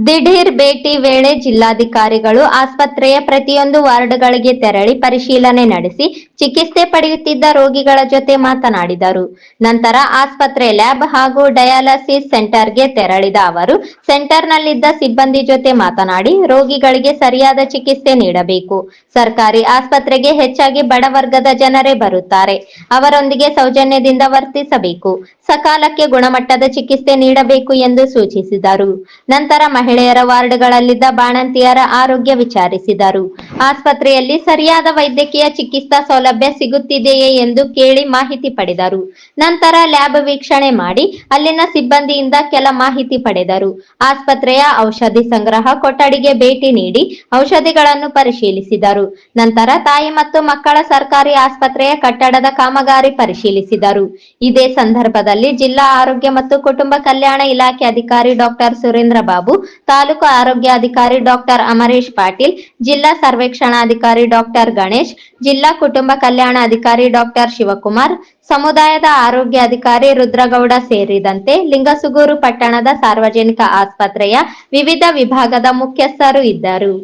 ದಿಢೀರ್ ಭೇಟಿ ವೇಳೆ ಜಿಲ್ಲಾಧಿಕಾರಿಗಳು ಆಸ್ಪತ್ರೆಯ ಪ್ರತಿಯೊಂದು ವಾರ್ಡ್ಗಳಿಗೆ ತೆರಳಿ ಪರಿಶೀಲನೆ ನಡೆಸಿ ಚಿಕಿತ್ಸೆ ಪಡೆಯುತ್ತಿದ್ದ ರೋಗಿಗಳ ಜೊತೆ ಮಾತನಾಡಿದರು. ನಂತರ ಆಸ್ಪತ್ರೆ ಲ್ಯಾಬ್ ಹಾಗೂ ಡಯಾಲಸಿಸ್ ಸೆಂಟರ್ಗೆ ತೆರಳಿದ ಅವರು, ಸೆಂಟರ್ನಲ್ಲಿದ್ದ ಸಿಬ್ಬಂದಿ ಜೊತೆ ಮಾತನಾಡಿ, ರೋಗಿಗಳಿಗೆ ಸರಿಯಾದ ಚಿಕಿತ್ಸೆ ನೀಡಬೇಕು. ಸರ್ಕಾರಿ ಆಸ್ಪತ್ರೆಗೆ ಹೆಚ್ಚಾಗಿ ಬಡವರ್ಗದ ಜನರೇ ಬರುತ್ತಾರೆ. ಅವರೊಂದಿಗೆ ಸೌಜನ್ಯದಿಂದ ವರ್ತಿಸಬೇಕು. ಸಕಾಲಕ್ಕೆ ಗುಣಮಟ್ಟದ ಚಿಕಿತ್ಸೆ ನೀಡಬೇಕು ಎಂದು ಸೂಚಿಸಿದರು. ನಂತರ ಮಹಿಳೆಯರ ವಾರ್ಡ್ಗಳಲ್ಲಿದ್ದ ಬಾಣಂತಿಯರ ಆರೋಗ್ಯ ವಿಚಾರಿಸಿದರು. ಆಸ್ಪತ್ರೆಯಲ್ಲಿ ಸರಿಯಾದ ವೈದ್ಯಕೀಯ ಚಿಕಿತ್ಸಾ ಸೌಲಭ್ಯ ಸಿಗುತ್ತಿದೆಯೇ ಎಂದು ಕೇಳಿ ಮಾಹಿತಿ ಪಡೆದರು. ನಂತರ ಲ್ಯಾಬ್ ವೀಕ್ಷಣೆ ಮಾಡಿ ಅಲ್ಲಿನ ಸಿಬ್ಬಂದಿಯಿಂದ ಕೆಲ ಮಾಹಿತಿ ಪಡೆದರು. ಆಸ್ಪತ್ರೆಯ ಔಷಧಿ ಸಂಗ್ರಹ ಕೊಠಡಿಗೆ ಭೇಟಿ ನೀಡಿ ಔಷಧಿಗಳನ್ನು ಪರಿಶೀಲಿಸಿದರು. ನಂತರ ತಾಯಿ ಮತ್ತು ಮಕ್ಕಳ ಸರ್ಕಾರಿ ಆಸ್ಪತ್ರೆಯ ಕಟ್ಟಡದ ಕಾಮಗಾರಿ ಪರಿಶೀಲಿಸಿದರು. ಇದೇ ಸಂದರ್ಭದಲ್ಲಿ ಜಿಲ್ಲಾ ಆರೋಗ್ಯ ಮತ್ತು ಕುಟುಂಬ ಕಲ್ಯಾಣ ಇಲಾಖೆ ಅಧಿಕಾರಿ ಡಾಕ್ಟರ್ ಸುರೇಂದ್ರ ಬಾಬು, ತಾಲೂಕು ಆರೋಗ್ಯಾಧಿಕಾರಿ ಡಾಕ್ಟರ್ ಅಮರೇಶ್ ಪಾಟೀಲ್, ಜಿಲ್ಲಾ ಸರ್ವೇಕ್ಷಣಾಧಿಕಾರಿ ಡಾಕ್ಟರ್ ಗಣೇಶ್, ಜಿಲ್ಲಾ ಕುಟುಂಬ ಕಲ್ಯಾಣ ಅಧಿಕಾರಿ ಡಾಕ್ಟರ್ ಶಿವಕುಮಾರ್, ಸಮುದಾಯದ ಆರೋಗ್ಯ ಅಧಿಕಾರಿ ರುದ್ರಗೌಡ ಸೇರಿದಂತೆ ಲಿಂಗಸುಗೂರು ಪಟ್ಟಣದ ಸಾರ್ವಜನಿಕ ಆಸ್ಪತ್ರೆಯ ವಿವಿಧ ವಿಭಾಗದ ಮುಖ್ಯಸ್ಥರು ಇದ್ದರು.